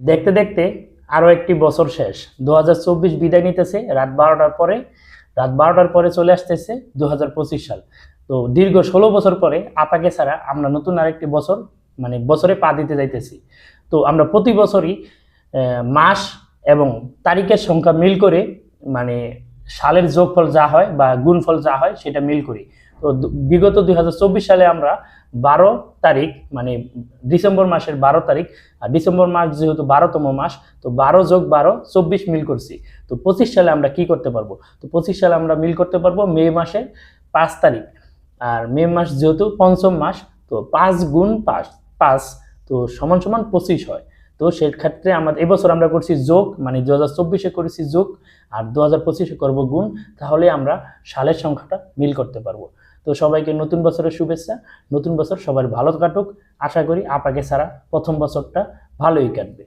দেখতে দেখতে আরও একটি বছর শেষ। দু হাজার চব্বিশ বিদায় নিতেছে, রাত বারোটার পরে, রাত বারোটার পরে চলে আসতেছে দু হাজার পঁচিশ সাল। তো দীর্ঘ ষোলো বছর পরে আপাকে ছাড়া আমরা নতুন আরেকটি বছর মানে বছরে পা দিতে যাইতেছি। তো আমরা প্রতি বছরই মাস এবং তারিখের সংখ্যা মিল করে মানে সালের যোগফল যা হয় বা গুণফল যা হয় সেটা মিল করি। তো বিগত দুই হাজার চব্বিশ সালে আমরা বারো তারিখ মানে ডিসেম্বর মাসের বারো তারিখ আর ডিসেম্বর মাস যেহেতু বারোতম মাস, তো বারো যোগ বারো, চব্বিশ মিল করছি। তো পঁচিশ সালে আমরা কি করতে পারব? তো পঁচিশ সালে আমরা মিল করতে পারব মে মাসের পাঁচ তারিখ। আর মে মাস যেহেতু পঞ্চম মাস, তো পাঁচ গুণ পাঁচ পাঁচ, তো সমান সমান পঁচিশ হয়। তো সেক্ষেত্রে আমাদের এবছর আমরা করছি যোগ মানে দু হাজার চব্বিশে করেছি যোগ আর দু হাজার পঁচিশে করব গুণ, তাহলে আমরা সালের সংখ্যাটা মিল করতে পারব। তো সবাইকে নতুন বছরের শুভেচ্ছা, নতুন বছর সবার ভালো কাটুক। আশা করি আপাকে ছাড়া প্রথম বছরটা ভালোই কাটবে।